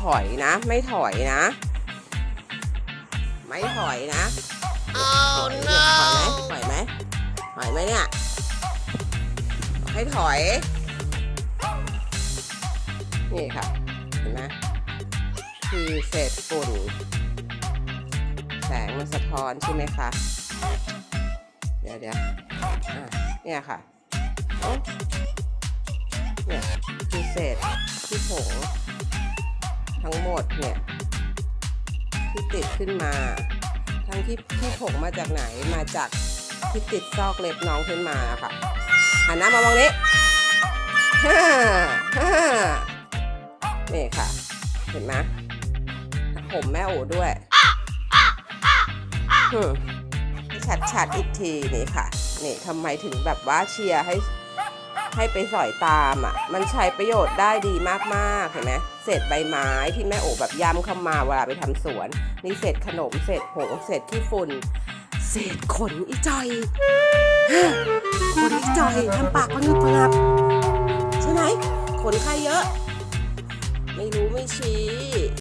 ถอยนะ ไม่ถอยนะ ไม่ถอยนะ Oh ถอยไหมถอยไหมถอยไหมเนี่ยบอกให้ถอย นี่ค่ะ เห็นไหมคือเศษฝุ่นแสงมันสะท้อนใช่ไหมคะ เดี๋ยวเดี๋ยวอะเนี่ยค่ะเอ้าเนี่ยคือเศษที่ผง ทั้งหมดเนี่ยที่ติดขึ้นมา ทั้งที่ที่ผงมาจากไหนมาจากที่ติดซอกเล็บน้องขึ้นมาอะค่ะหันหน้ามามองนี้ฮ่าฮ่านี่ค่ะ เห็นไหมผมแม่โอด้วยหึชัดชัดๆอีกทีนี่ค่ะ นี่ทำไมถึงแบบว่าเชียร์ให้ ให้ไปสอยตามอะ มันใช้ประโยชน์ได้ดีมากๆเห็นไหมเศษใบไม้ที่แม่โอแบบย้ำเข้ามาเวลาไปทำสวนนี่เศษขนมเศษผงเศษขี้ฝุ่นเศษขนอีจอยขนอีจอยทำปากพะงึบพะงับใช่ไหมขนใครเยอะ ไม่รู้ไม่ชี้